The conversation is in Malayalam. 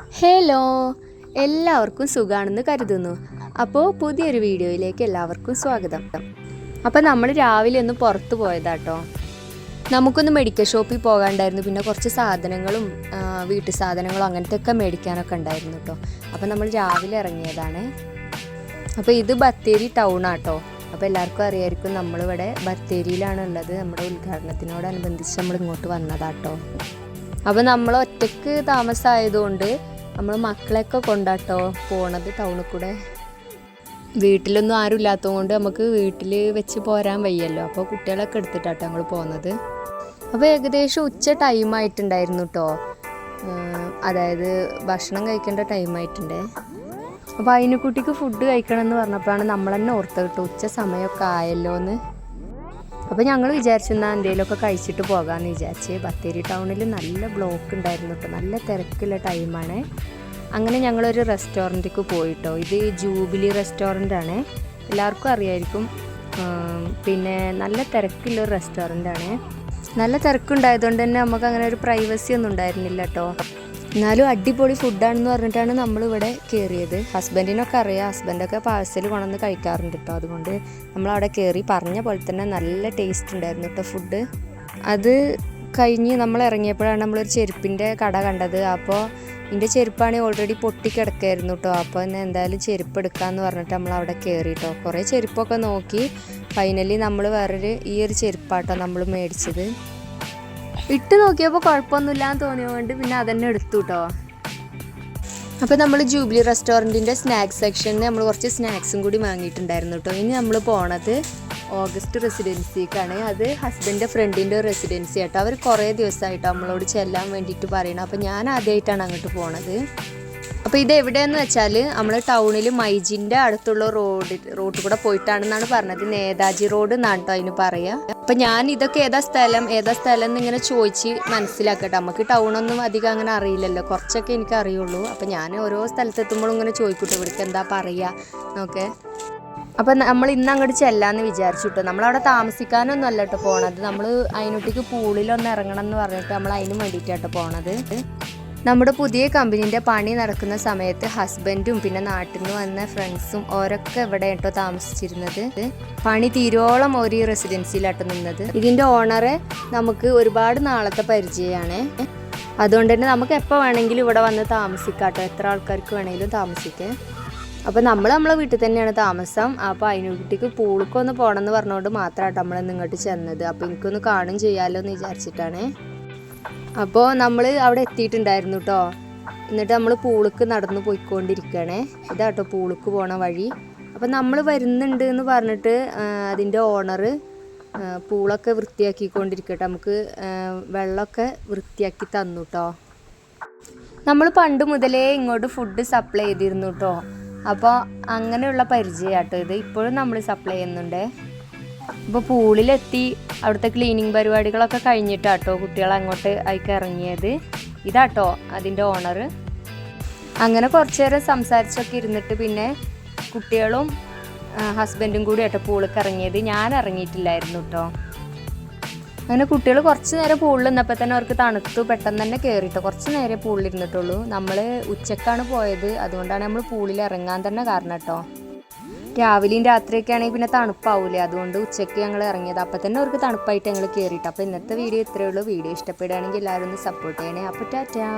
ഹലോ എല്ലാവർക്കും സുഖാണെന്ന് കരുതുന്നു. അപ്പോൾ പുതിയൊരു വീഡിയോയിലേക്ക് എല്ലാവർക്കും സ്വാഗതം. അപ്പോൾ നമ്മൾ രാവിലെ ഒന്ന് പുറത്ത് പോയതാട്ടോ. നമുക്കൊന്ന് മെഡിക്കൽ ഷോപ്പിൽ പോകാണ്ടായിരുന്നു പിന്നെ കുറച്ച് സാധനങ്ങളും വീട്ടു സാധനങ്ങളും അങ്ങനത്തെ ഒക്കെ മേടിക്കാനൊക്കെ ഉണ്ടായിരുന്നു കേട്ടോ. അപ്പോൾ നമ്മൾ രാവിലെ ഇറങ്ങിയതാണ്. അപ്പോൾ ഇത് ബത്തേരി ടൗൺ ആട്ടോ. അപ്പോൾ എല്ലാവർക്കും അറിയായിരിക്കും നമ്മളിവിടെ ബത്തേരിയിലാണ് ഉള്ളത് നമ്മുടെ ഉദ്ഘാടനത്തിനോടനുബന്ധിച്ച് നമ്മൾ ഇങ്ങോട്ട് വന്നതാട്ടോ. അപ്പോൾ നമ്മൾ ഒറ്റയ്ക്ക് താമസമായതുകൊണ്ട് നമ്മൾ മക്കളെയൊക്കെ കൊണ്ടാട്ടോ പോണത് ടൗണിൽ കൂടെ. വീട്ടിലൊന്നും ആരും ഇല്ലാത്തതുകൊണ്ട് നമുക്ക് വീട്ടിൽ വെച്ച് പോരാൻ വയ്യല്ലോ. അപ്പോൾ കുട്ടികളൊക്കെ എടുത്തിട്ടാട്ടോ ഞങ്ങൾ പോകുന്നത് അപ്പോൾ ഏകദേശം ഉച്ച ടൈം ആയിട്ടുണ്ടായിരുന്നു കേട്ടോ അതായത് ഭക്ഷണം കഴിക്കേണ്ട ടൈം ആയിട്ടുണ്ടേ. അപ്പോൾ അതിനെക്കുട്ടിക്ക് ഫുഡ് കഴിക്കണം എന്ന് പറഞ്ഞപ്പോഴാണ് നമ്മൾ തന്നെ ഓർത്തത് കേട്ടോ ഉച്ച സമയമൊക്കെ ആയല്ലോ എന്ന് അപ്പോൾ ഞങ്ങൾ വിചാരിച്ചു എന്നാൽ എന്തെങ്കിലുമൊക്കെ കഴിച്ചിട്ട് പോകാമെന്ന് വിചാരിച്ച് ബത്തേരി ടൗണിൽ നല്ല ബ്ലോക്ക് ഉണ്ടായിരുന്നു കേട്ടോ നല്ല തിരക്കുള്ള ടൈമാണ് അങ്ങനെ ഞങ്ങളൊരു റെസ്റ്റോറന്റിക്ക് പോയിട്ടോ. ഇത് ജൂബിലി റെസ്റ്റോറന്റ് ആണ്. എല്ലാവർക്കും അറിയായിരിക്കും. പിന്നെ നല്ല തിരക്കുള്ള ഒരു റെസ്റ്റോറന്റ് ആണ്. നല്ല തിരക്കുണ്ടായതുകൊണ്ട് തന്നെ നമുക്ക് അങ്ങനെ ഒരു പ്രൈവസി ഒന്നും ഉണ്ടായിരുന്നില്ല കേട്ടോ എന്നാലും അടിപൊളി ഫുഡാണെന്ന് പറഞ്ഞിട്ടാണ് നമ്മൾ ഇവിടെ കയറിയത് ഹസ്ബൻഡിനൊക്കെ അറിയാം ഹസ്ബൻഡൊക്കെ പാഴ്സൽ കൊണ്ടുവന്ന് കഴിക്കാറുണ്ട് കേട്ടോ അതുകൊണ്ട് നമ്മൾ അവിടെ കയറി പറഞ്ഞ പോലെ തന്നെ നല്ല ടേസ്റ്റ് ഉണ്ടായിരുന്നു കേട്ടോ ഫുഡ് അത് കഴിഞ്ഞ് നമ്മൾ ഇറങ്ങിയപ്പോഴാണ് നമ്മളൊരു ചെരുപ്പിന്റെ കട കണ്ടത്. അപ്പോൾ എന്റെ ചെരുപ്പാണെങ്കിൽ ഓൾറെഡി പൊട്ടിക്കിടക്കായിരുന്നു കേട്ടോ അപ്പോൾ തന്നെ എന്തായാലും ചെരുപ്പ് എടുക്കാമെന്ന് പറഞ്ഞിട്ട് നമ്മൾ അവിടെ കയറി കേട്ടോ കുറേ ചെരുപ്പൊക്കെ നോക്കി. ഫൈനലി നമ്മൾ വേറൊരു ഈ ഒരു ചെരുപ്പാട്ടോ നമ്മൾ മേടിച്ചത്. ഇട്ട് നോക്കിയപ്പോൾ കുഴപ്പമൊന്നുമില്ലാന്ന് തോന്നിയതുകൊണ്ട് പിന്നെ അതന്നെ എടുത്തു കേട്ടോ അപ്പോൾ നമ്മൾ ജൂബിലി റെസ്റ്റോറന്റിന്റെ സ്നാക്സ് സെക്ഷനിൽ നമ്മൾ കുറച്ച് സ്നാക്സും കൂടി വാങ്ങിയിട്ടുണ്ടായിരുന്നു കേട്ടോ ഇനി നമ്മൾ പോണത് ഓഗസ്റ്റ് റെസിഡൻസിക്കാണ്. അത് ഹസ്ബൻഡിന്റെ ഫ്രണ്ടിന്റെ റെസിഡൻസി ആട്ടോ അവർ കുറേ ദിവസമായിട്ട് നമ്മളോട് ചെല്ലാൻ വേണ്ടിയിട്ട് പറയണം. അപ്പോൾ ഞാൻ ആദ്യമായിട്ടാണ് അങ്ങോട്ട് പോണത്. അപ്പോൾ ഇത് എവിടെയെന്ന് വെച്ചാൽ നമ്മൾ ടൗണിൽ മൈജിന്റെ അടുത്തുള്ള റോഡ് റോഡ് കൂടെ പോയിട്ടാണെന്നാണ് പറഞ്ഞത്. നേതാജി റോഡ് എന്നാണ് അതിന് പറയുക അപ്പം ഞാൻ ഇതൊക്കെ ഏതാ സ്ഥലം ഏതാ സ്ഥലം എന്ന് ഇങ്ങനെ ചോദിച്ച് മനസ്സിലാക്കട്ടെ. നമുക്ക് ടൗൺ ഒന്നും അധികം അങ്ങനെ അറിയില്ലല്ലോ. കുറച്ചൊക്കെ എനിക്ക് അറിയുള്ളൂ. അപ്പം ഞാൻ ഓരോ സ്ഥലത്തെത്തുമ്പോഴും ഇങ്ങനെ ചോദിക്കൂട്ടോ. ഇവിടേക്ക് എന്താ പറയാ എന്നൊക്കെ. അപ്പം നമ്മൾ ഇന്ന് അങ്ങോട്ട് ചെല്ലാന്ന് വിചാരിച്ചു കേട്ടോ നമ്മളവിടെ താമസിക്കാനൊന്നും അല്ല കേട്ടോ പോണത്. നമ്മൾ അതിനൊട്ടിക്ക് പൂളിലൊന്ന് ഇറങ്ങണം എന്ന് പറഞ്ഞിട്ട് നമ്മൾ അതിന് വേണ്ടിയിട്ടാട്ടോ പോണത്. നമ്മുടെ പുതിയ കമ്പനീന്റെ പണി നടക്കുന്ന സമയത്ത് ഹസ്ബൻഡും പിന്നെ നാട്ടിൽ നിന്ന് വന്ന ഫ്രണ്ട്സും ഓരൊക്കെ ഇവിടെ കേട്ടോ താമസിച്ചിരുന്നത്. പണി തീരോളം ഒരു റെസിഡൻസിയിലാട്ടോ നിന്നത്. ഇതിന്റെ ഓണറെ നമുക്ക് ഒരുപാട് നാളത്തെ പരിചയമാണ്. അതുകൊണ്ട് തന്നെ നമുക്ക് എപ്പോൾ വേണമെങ്കിലും ഇവിടെ വന്ന് താമസിക്കാട്ടോ. എത്ര ആൾക്കാർക്ക് വേണമെങ്കിലും താമസിക്കാം. അപ്പോൾ നമ്മൾ നമ്മളെ വീട്ടിൽ തന്നെയാണ് താമസം. അപ്പോൾ അതിനുകുട്ടിക്ക് പൂളിക്കൊന്ന് പോകണമെന്ന് പറഞ്ഞുകൊണ്ട് മാത്രമാട്ടോ നമ്മൾ ഇങ്ങോട്ട് ചെന്നത്. അപ്പോൾ എനിക്കൊന്ന് കാണും ചെയ്യാമല്ലോ എന്ന് വിചാരിച്ചിട്ടാണ്. അപ്പോൾ നമ്മൾ അവിടെ എത്തിയിട്ടുണ്ടായിരുന്നു കേട്ടോ എന്നിട്ട് നമ്മൾ പൂളുക്ക് നടന്നു പോയിക്കൊണ്ടിരിക്കുകയാണേ ഇതാട്ടോ പൂളുക്ക് പോണ വഴി. അപ്പോൾ നമ്മൾ വരുന്നുണ്ട് എന്ന് പറഞ്ഞിട്ട് അതിന്റെ ഓണർ പൂളൊക്കെ വൃത്തിയാക്കിക്കൊണ്ടിരിക്കട്ടെ. നമുക്ക് വെള്ളമൊക്കെ വൃത്തിയാക്കി തന്നു കേട്ടോ നമ്മൾ പണ്ട് മുതലേ ഇങ്ങോട്ട് ഫുഡ് സപ്ലൈ ചെയ്തിരുന്നു കേട്ടോ അപ്പോൾ അങ്ങനെയുള്ള പരിചയമാട്ടോ ഇത്. ഇപ്പോഴും നമ്മൾ സപ്ലൈ ചെയ്യുന്നുണ്ട്. ഇപ്പോൾ പൂളിലെത്തി അവിടുത്തെ ക്ലീനിങ് പരിപാടികളൊക്കെ കഴിഞ്ഞിട്ടാട്ടോ കുട്ടികൾ അങ്ങോട്ട് അയക്ക് ഇറങ്ങിയത്. ഇതാട്ടോ അതിന്റെ ഓണർ അങ്ങനെ കുറച്ച് നേരം സംസാരിച്ചൊക്കെ ഇരുന്നിട്ട് പിന്നെ കുട്ടികളും ഹസ്ബൻഡും കൂടി ആട്ടോ പൂളിക്ക് ഇറങ്ങിയത്. ഞാൻ ഇറങ്ങിയിട്ടില്ലായിരുന്നു കേട്ടോ അങ്ങനെ കുട്ടികൾ കുറച്ച് നേരം പൂളിൽ നിന്നപ്പോൾ തന്നെ അവർക്ക് തണുത്തു. പെട്ടെന്ന് തന്നെ കയറിയിട്ടോ കുറച്ച് നേരെ പൂളിൽ ഇരുന്നിട്ടുള്ളൂ. നമ്മൾ ഉച്ചക്കാണ് പോയത്. അതുകൊണ്ടാണ് നമ്മൾ പൂളിൽ ഇറങ്ങാൻ തന്നെ കാരണം കേട്ടോ രാവിലെയും രാത്രിയൊക്കെ ആണെങ്കിൽ പിന്നെ തണുപ്പാവൂലെ. അതുകൊണ്ട് ഉച്ചയ്ക്ക് ഞങ്ങൾ ഇറങ്ങിയത്. അപ്പം തന്നെ അവർക്ക് തണുപ്പായിട്ട് ഞങ്ങൾ കയറിയിട്ട് അപ്പോൾ ഇന്നത്തെ വീഡിയോ ഇത്രയേ ഉള്ളൂ. വീഡിയോ ഇഷ്ടപ്പെടുകയാണെങ്കിൽ എല്ലാവരും ഒന്ന് സപ്പോർട്ട് ചെയ്യണേ. അപ്പോൾ ടാറ്റാ.